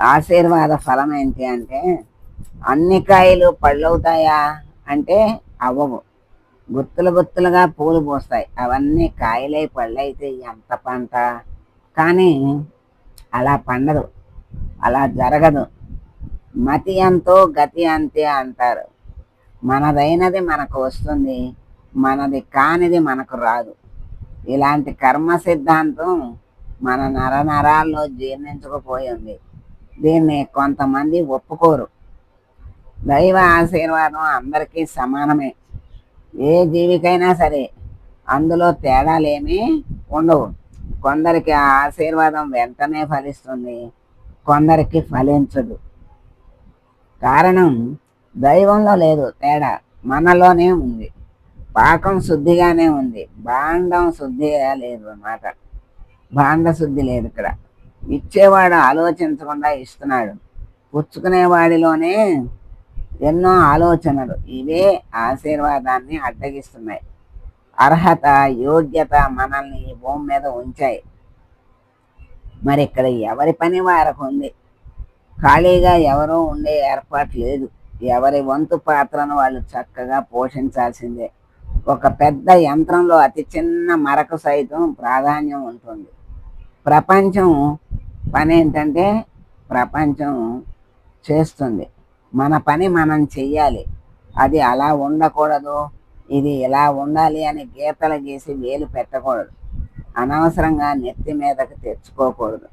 ఆశీర్వాద ఫలం ఏంటి అంటే అన్ని కాయలు పళ్ళవుతాయా అంటే అవ్వవు. గుత్తులు గుత్తులుగా పూలు పోస్తాయి. అవన్నీ కాయలై పళ్ళైతే ఎంత పంట? కానీ అలా పండదు. అలా జరగదు. మతి ఎంతో గతి అంతే అంటారు. మనదైనది మనకు వస్తుంది. మనది కానిది మనకు రాదు. ఇలాంటి కర్మ సిద్ధాంతం మన నర నరాల్లో జీర్ణించుకుపోయింది దీన్ని కొంతమంది ఒప్పుకోరు. దైవ ఆశీర్వాదం అందరికీ సమానమే. ఏ జీవికైనా సరే అందులో తేడాలేమీ ఉండవు. కొందరికి ఆ ఆశీర్వాదం వెంటనే ఫలిస్తుంది. కొందరికి ఫలించదు. కారణం దైవంలో లేదు తేడా మనలోనే ఉంది. పాకం శుద్ధిగానే ఉంది. భాండం శుద్ధిగా లేదు అన్నమాట. భాండ శుద్ధి లేదు ఇక్కడ. ఇచ్చేవాడు ఆలోచించకుండా ఇస్తున్నాడు. పుచ్చుకునేవాడిలోనే ఎన్నో ఆలోచనలు ఇవే ఆశీర్వాదాన్ని అడ్డగిస్తున్నాయి. అర్హత యోగ్యత మనల్ని ఈ భూమి మీద ఉంచాయి. మరి ఇక్కడ ఎవరి పని వారికి ఉంది? ఖాళీగా ఎవరూ ఉండే ఏర్పాటు లేదు. ఎవరి వంతు పాత్రను వాళ్ళు చక్కగా పోషించాల్సిందే. ఒక పెద్ద యంత్రంలో అతి చిన్న మరకు సైతం ప్రాధాన్యం ఉంటుంది. ప్రపంచం పని ఏంటంటే ప్రపంచం చేస్తుంది. మన పని మనం చెయ్యాలి. అది అలా ఉండకూడదు. ఇది ఇలా ఉండాలి అని గీతలు గీసి వేలు పెట్టకూడదు. అనవసరంగా నెత్తి మీదకు తెచ్చుకోకూడదు.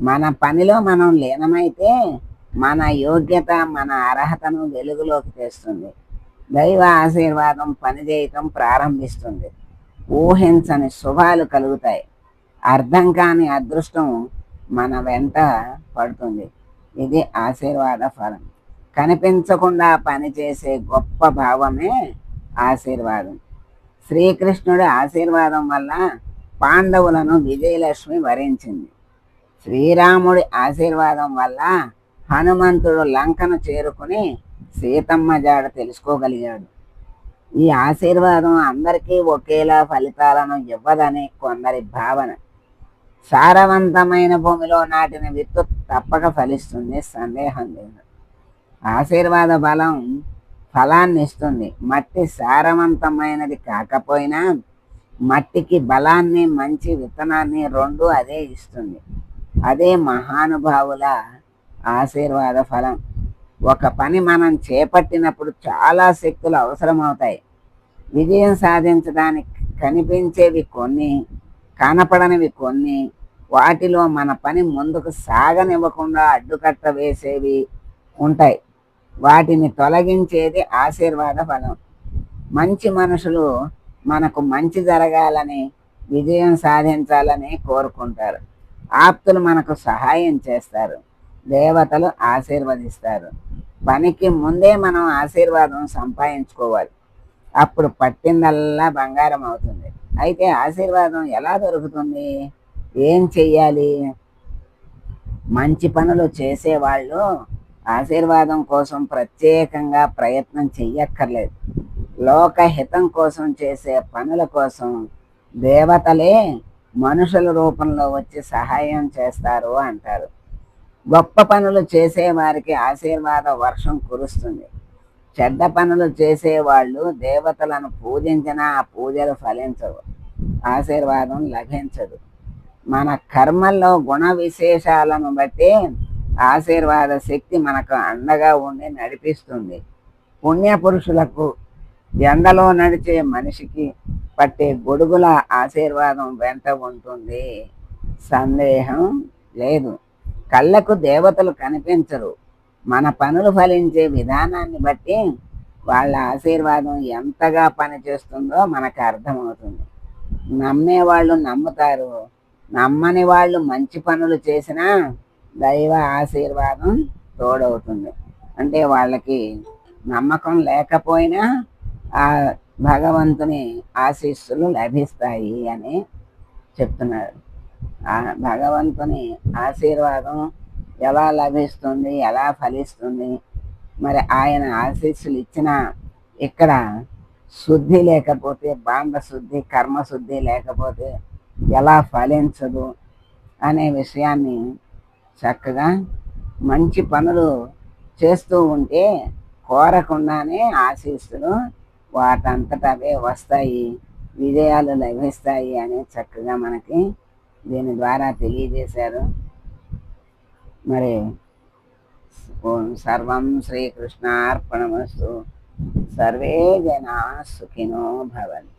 మన పనిలో మనం లీనమైతే మన యోగ్యత మన అర్హతను వెలుగులోకి తెస్తుంది. దైవ ఆశీర్వాదం పనిచేయటం ప్రారంభిస్తుంది. ఊహించని శుభాలు కలుగుతాయి. అర్థం కాని అదృష్టం మన వెంట పడుతుంది. ఇది ఆశీర్వాద ఫలం. కనిపించకుండా పనిచేసే గొప్ప భావమే ఆశీర్వాదం. శ్రీకృష్ణుడి ఆశీర్వాదం వల్ల పాండవులను విజయలక్ష్మి వరించింది. శ్రీరాముడి ఆశీర్వాదం వల్ల హనుమంతుడు లంకను చేరుకుని సీతమ్మ జాడ తెలుసుకోగలిగాడు. ఈ ఆశీర్వాదం అందరికీ ఒకేలా ఫలితాలను ఇవ్వదని కొందరి భావన. సారవంతమైన భూమిలో నాటిన విత్తు తప్పక ఫలిస్తుంది సందేహం లేదు. ఆశీర్వాద బలం ఫలాన్ని ఇస్తుంది. మట్టి సారవంతమైనది కాకపోయినా మట్టికి బలాన్ని మంచి విత్తనాన్ని రెండు అదే ఇస్తుంది. అదే మహానుభావుల ఆశీర్వాద ఫలం. ఒక పని మనం చేపట్టినప్పుడు చాలా శక్తులు అవసరమవుతాయి. విజయం సాధించడానికి కనిపించేవి కొన్ని కనపడనివి కొన్ని. వాటిలో మన పని ముందుకు సాగనివ్వకుండా అడ్డుకట్ట వేసేవి ఉంటాయి. వాటిని తొలగించేది ఆశీర్వాద ఫలం. మంచి మనుషులు మనకు మంచి జరగాలని విజయం సాధించాలని కోరుకుంటారు. ఆప్తులు మనకు సహాయం చేస్తారు. దేవతలు ఆశీర్వదిస్తారు. పనికి ముందే మనం ఆశీర్వాదం సంపాదించుకోవాలి. అప్పుడు పట్టిందల్లా బంగారం అవుతుంది. అయితే ఆశీర్వాదం ఎలా దొరుకుతుంది? ఏం చెయ్యాలి? మంచి పనులు చేసేవాళ్ళు ఆశీర్వాదం కోసం ప్రత్యేకంగా ప్రయత్నం చెయ్యక్కర్లేదు. లోకహితం కోసం చేసే పనుల కోసం దేవతలే మనుషుల రూపంలో వచ్చి సహాయం చేస్తారు అంటారు. గొప్ప పనులు చేసే వారికి ఆశీర్వాద వర్షం కురుస్తుంది. చెడ్డ పనులు చేసేవాళ్ళు దేవతలను పూజించినా ఆ పూజలు ఫలించవు. ఆశీర్వాదం లభించదు. మన కర్మల్లో గుణ విశేషాలను బట్టి ఆశీర్వాద శక్తి మనకు అండగా ఉండి నడిపిస్తుంది. పుణ్యపురుషులకు ఎండలో నడిచే మనిషికి పట్టే గొడుగుల ఆశీర్వాదం వెంట ఉంటుంది. సందేహం లేదు. కళ్ళకు దేవతలు కనిపించరు. మన పనులు ఫలించే విధానాన్ని బట్టి వాళ్ళ ఆశీర్వాదం ఎంతగా పనిచేస్తుందో మనకు అర్థమవుతుంది. నమ్మేవాళ్ళు నమ్ముతారు. నమ్మని వాళ్ళు మంచి పనులు చేసినా దైవ ఆశీర్వాదం తోడవుతుంది. అంటే వాళ్ళకి నమ్మకం లేకపోయినా ఆ భగవంతుని ఆశీస్సులు లభిస్తాయి అని చెప్తున్నారు. ఆ భగవంతుని ఆశీర్వాదం ఎలా లభిస్తుంది ఎలా ఫలిస్తుంది మరి ఆయన ఆశీస్సులు ఇచ్చిన ఇక్కడ శుద్ధి లేకపోతే బాంధ శుద్ధి కర్మ శుద్ధి లేకపోతే ఎలా ఫలించదు అనే విషయాన్ని చక్కగా మంచి పనులు చేస్తూ ఉంటే కోరకుండానే ఆశీస్సులు వాటంతట అవే వస్తాయి విజయాలు లభిస్తాయి అని చక్కగా మనకి దీని ద్వారా తెలియజేశారు. మరి ఓం సర్వం శ్రీకృష్ణార్పణమస్తు సర్వే జనా సుఖినో భవంతు